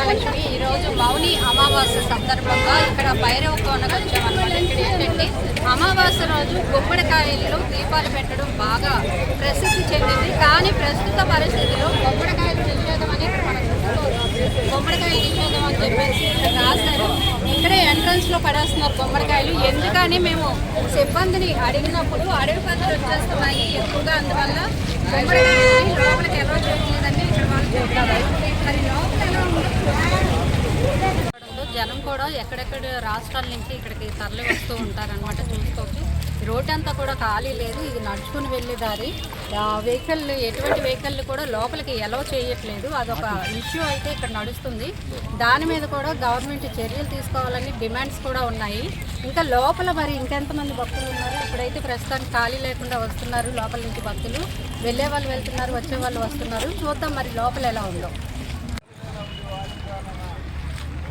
మహాలక్ష్మి. ఈరోజు మౌని అమావాస్య సందర్భంగా ఇక్కడ భైరవ కోనకు వచ్చామన్నమాట ఇక్కడ ఏంటంటే అమావాస్య రోజు గుమ్మడికాయలు దీపాలు పెట్టడం బాగా ప్రసిద్ధి చెందింది. కానీ ప్రస్తుత పరిస్థితిలో గుమ్మడికాయలు నిషేధం అని ఇక్కడ మన గుమ్మడికాయలు నిషేధం అని చెప్పేసి ఇక్కడ రాశారు. ఇక్కడే ఎంట్రన్స్లో పడేస్తున్నారు గుమ్మడికాయలు ఎందుకని మేము సిబ్బందిని అడిగినప్పుడు అడవి పందులు వచ్చేస్తున్నాయి ఎక్కువగా. అందువల్ల గుమ్మడికాయలు లోపలికి ఎలా చేయలేదని ఇక్కడ వాళ్ళు చెప్పారు. మరి లోపల ఎలా జనం కూడా ఎక్కడెక్కడ రాష్ట్రాల నుంచి ఇక్కడికి తరలి వస్తూ ఉంటారనమాట చూసుకోవచ్చు రోడ్ అంతా కూడా ఖాళీ లేదు. ఇది నడుచుకుని వెళ్ళే దారి. వెహికల్ ఎటువంటి వెహికల్ కూడా లోపలికి ఎలవ్ చేయట్లేదు. అదొక ఇష్యూ అయితే ఇక్కడ నడుస్తుంది. దాని మీద కూడా గవర్నమెంట్ చర్యలు తీసుకోవాలని డిమాండ్స్ కూడా ఉన్నాయి. ఇంకా లోపల మరి ఇంకెంతమంది భక్తులు ఉన్నారు? ఇప్పుడైతే ప్రస్తుతానికి ఖాళీ లేకుండా వస్తున్నారు లోపల నుంచి భక్తులు. వెళ్ళే వాళ్ళు వెళ్తున్నారు వచ్చే వాళ్ళు వస్తున్నారు. చూద్దాం మరి లోపల ఎలా ఉందో మా మీలాంటి వాళ్ళే ధర్మరా నాన్న మా మా ధర్మవరా నాన్న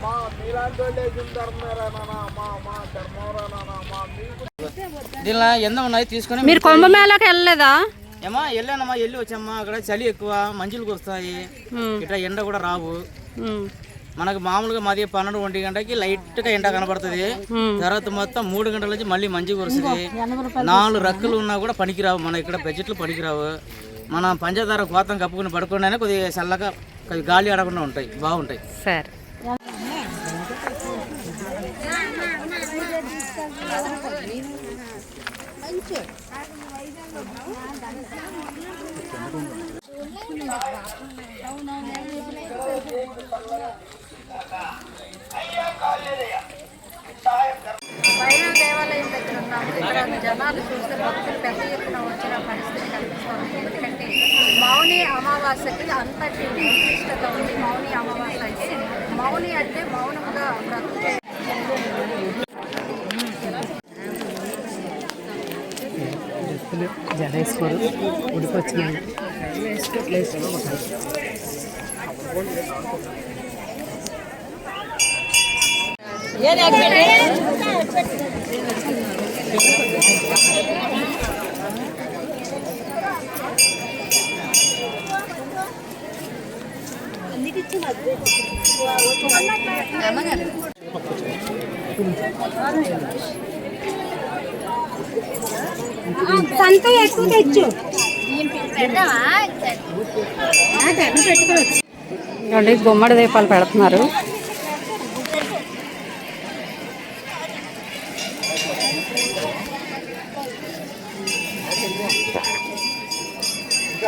మా మీకు దీనిలో ఉన్నాయి తీసుకొని మీరు కుంభమేళకి వెళ్ళలేదా? ఏమా వెళ్ళానమ్మా వెళ్ళి వచ్చామ్మా అక్కడ చలి ఎక్కువ మంచులు కురుస్తాయి. ఇట్లా ఎండ కూడా రావు. మనకు మామూలుగా మాది పన్నెండు ఒంటి గంటకి లైట్గా ఎండ కనబడుతుంది తర్వాత మొత్తం మూడు గంటల నుంచి మళ్ళీ మంచి కురుస్తుంది. నాలుగు రక్కులు ఉన్నా కూడా పనికిరావు. మన ఇక్కడ బడ్జెట్లు పనికిరావు. మన పంచదార కోతం కప్పుకుని పడుకునే కొద్దిగా చల్లగా గాలి ఆడకుండా ఉంటాయి. బాగుంటాయి. సరే. వైరవ దేవాలయం దగ్గర ఉన్నాము. ఇక్కడ జనాలు చూస్తే భక్తులు పెద్ద ఎత్తున వచ్చిన పరిస్థితి కనిపిస్తుంది. ఎందుకంటే మౌని అమావాస్యకి అంతటి విశిష్టత ఉంది మౌని అమావాస్య అయితే మౌని అంటే మౌనముగా వ్రతం సంత ఎక్కువ తెచ్చు. ఇదిగోండి గుమ్మడి దీపాలు పెడుతున్నారు.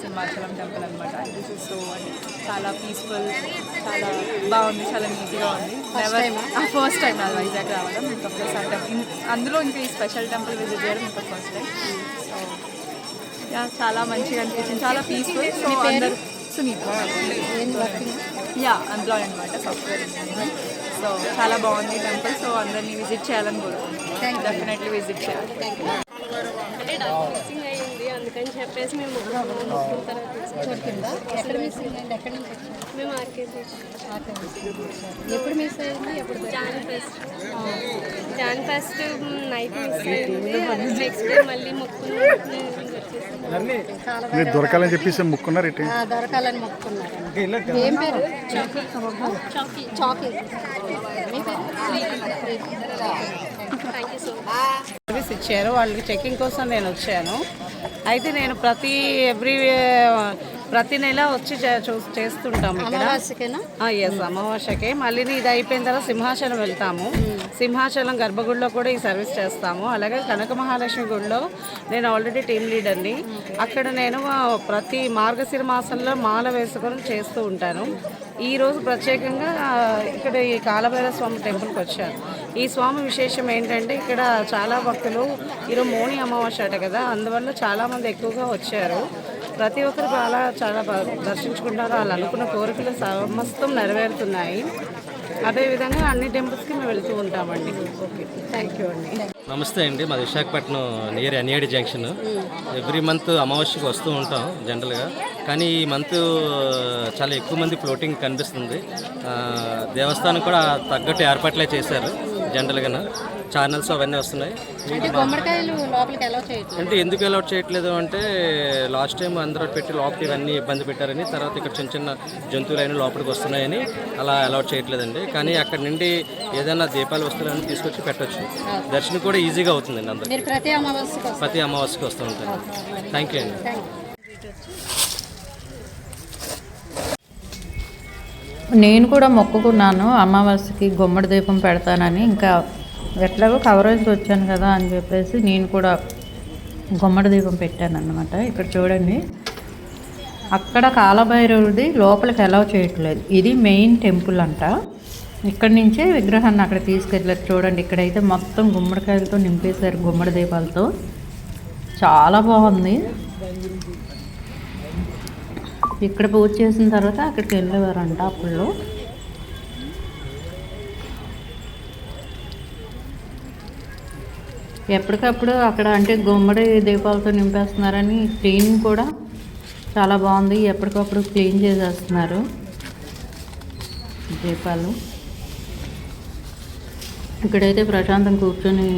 సింహాచలం టెంపుల్ అనమాట దిస్ ఇస్ సో చాలా పీస్ఫుల్ చాలా బాగుంది చాలా నీట్గా ఉంది. ఫస్ట్ టైం నాది వైజాగ్ రావడం ఇంకా ప్లస్ ఆ టెంపుల్ అందులో ఇంకా ఈ స్పెషల్ టెంపుల్ విజిట్ చేయడం ఇంకా ఫస్ట్ టైం సో యా చాలా మంచిగా అనిపించింది చాలా పీస్ఫుల్ సో అందరు సునీత యా అందులో అనమాట సాఫ్ట్వేర్ సో చాలా బాగుంది టెంపుల్ సో అందరినీ విజిట్ చేయాలని కోరుకుంటున్నాను. డెఫినెట్లీ విజిట్ చేయాలి మిస్సింగ్ అయ్యింది అందుకని చెప్పేసి మేము ఎక్కడ మిస్ అయింది? ఎక్కడి నుంచి వచ్చారు మేము ఆర్కేసి ఎప్పుడు మిస్ అయింది? ఎప్పుడు జాన్ ఫెస్ట్. జాన్ ఫెస్ట్ నైట్ మిస్ అయింది. నెక్స్ట్ డే మళ్ళీ మీరు దొరకాలని చెప్పేసి ముక్కున్నారు ఇటు? ఆ, దొరకాలని మొక్కుకున్నారు ఏం పేరు? చాకీ. చాకీ. మీ పేరు? సర్వీస్ ఇచ్చారు. వాళ్ళకి చెకింగ్ కోసం నేను వచ్చాను. అయితే నేను ప్రతి ఎవ్రీ ప్రతి నెల వచ్చి చే- చూ- చేస్తుంటాం ఇక్కడ. అమావాస్యకేనా? ఎస్ అమావాస్యకి. మళ్ళీ ఇది అయిపోయిన తర్వాత సింహాచలం వెళ్తాము. సింహాచలం గర్భగుడిలో కూడా ఈ సర్వీస్ చేస్తాము. అలాగే కనక మహాలక్ష్మి గుడిలో నేను ఆల్రెడీ టీమ్ లీడర్ని అక్కడ నేను ప్రతి మార్గశిర మాసంలో మాల వేసుకొని చేస్తూ ఉంటాను. ఈ రోజు ప్రత్యేకంగా ఇక్కడ ఈ కాలభైరవ స్వామి టెంపుల్కి వచ్చాను ఈ స్వామి విశేషం ఏంటంటే ఇక్కడ చాలా భక్తులు ఈరోజు మోని అమావాస్య అట కదా అందువల్ల చాలామంది ఎక్కువగా వచ్చారు. ప్రతి ఒక్కరు చాలా చాలా బాగా దర్శించుకుంటారు. వాళ్ళు అనుకున్న కోరికలు సమస్తం నెరవేరుతున్నాయి. అదేవిధంగా అన్ని టెంపుల్స్కి మేము వెళ్తూ ఉంటామండి. ఓకే. థ్యాంక్ యూ అండి. నమస్తే అండి. మాది Visakhapatnam near NAD junction. Every month అమావాస్యకి వస్తూ ఉంటాం జనరల్గా. కానీ ఈ మంత్ చాలా ఎక్కువ మంది ఫ్లోటింగ్ కనిపిస్తుంది. దేవస్థానం కూడా తగ్గట్టు ఏర్పాట్లే చేశారు జనరల్గా ఛానల్స్ అవన్నీ వస్తున్నాయి. గుమ్మడికాయలు లోపలికి ఎలా చేయట్లేదు అంటే ఎందుకు అలౌట్ చేయట్లేదు అంటే లాస్ట్ టైం అందరూ పెట్టి లోపలికి ఇవన్నీ ఇబ్బంది పెట్టారని తర్వాత ఇక్కడ చిన్న చిన్న జంతువులు అయినా లోపలికి వస్తున్నాయని అలా అలౌట్ చేయట్లేదండి. కానీ అక్కడ నుండి ఏదైనా దీపాల వస్తువులన్నీ తీసుకొచ్చి పెట్టొచ్చు. దర్శనం కూడా ఈజీగా అవుతుందండి అందరికి. మీరు ప్రతి అమావాస్యకి వస్తూ ఉంటారు. థ్యాంక్ యూ అండి. నేను కూడా మొక్కుకున్నాను అమావాస్యకి గుమ్మడి దీపం పెడతానని. ఇంకా ఎట్లాగో కవరేజ్ వచ్చాను కదా అని చెప్పేసి నేను కూడా గుమ్మడి దీపం పెట్టాను అనమాట ఇక్కడ చూడండి. అక్కడ కాలభైరవుడిది లోపలికి అలౌ చేయట్లేదు. ఇది మెయిన్ టెంపుల్ అంట. ఇక్కడి నుంచే విగ్రహాన్ని అక్కడ తీసుకెళ్ళారు. చూడండి ఇక్కడైతే మొత్తం గుమ్మడికాయలతో నింపేశారు గుమ్మడి దీపాలతో. చాలా బాగుంది. ఇక్కడ పూజ చేసిన తర్వాత అక్కడికి వెళ్ళేవారంట అప్పుడు ఎప్పటికప్పుడు అక్కడ అంటే గుమ్మడి దీపాలతో నింపేస్తున్నారని క్లీన్ కూడా చాలా బాగుంది. ఎప్పటికప్పుడు క్లీన్ చేసేస్తున్నారు దీపాలు. ఇక్కడైతే ప్రశాంతం కూర్చొని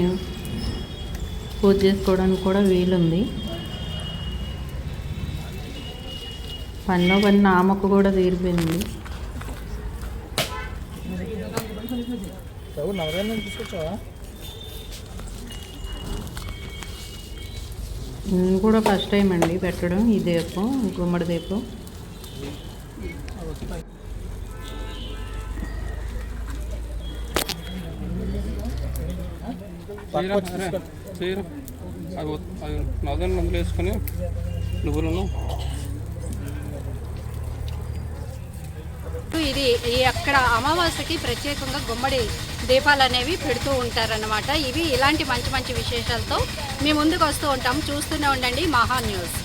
పూజ చేసుకోవడానికి కూడా వీలుంది. పనిలో పని నామకు కూడా తీరిపోయింది. తీసుకొచ్చావా? కూడా ఫస్ట్ టైం అండి పెట్టడం ఈ దీపం గుమ్మడి దీపం. నగలు అందులో వేసుకొని నువ్వులను. ఇది ఈ అక్కడ అమావాస్యకి ప్రత్యేకంగా గుమ్మడి దీపాలు అనేవి పెడుతూ ఉంటారన్నమాట. ఇవి ఇలాంటి మంచి మంచి విశేషాలతో మీ ముందుకు వస్తూ ఉంటాం. చూస్తూనే ఉండండి మహా న్యూస్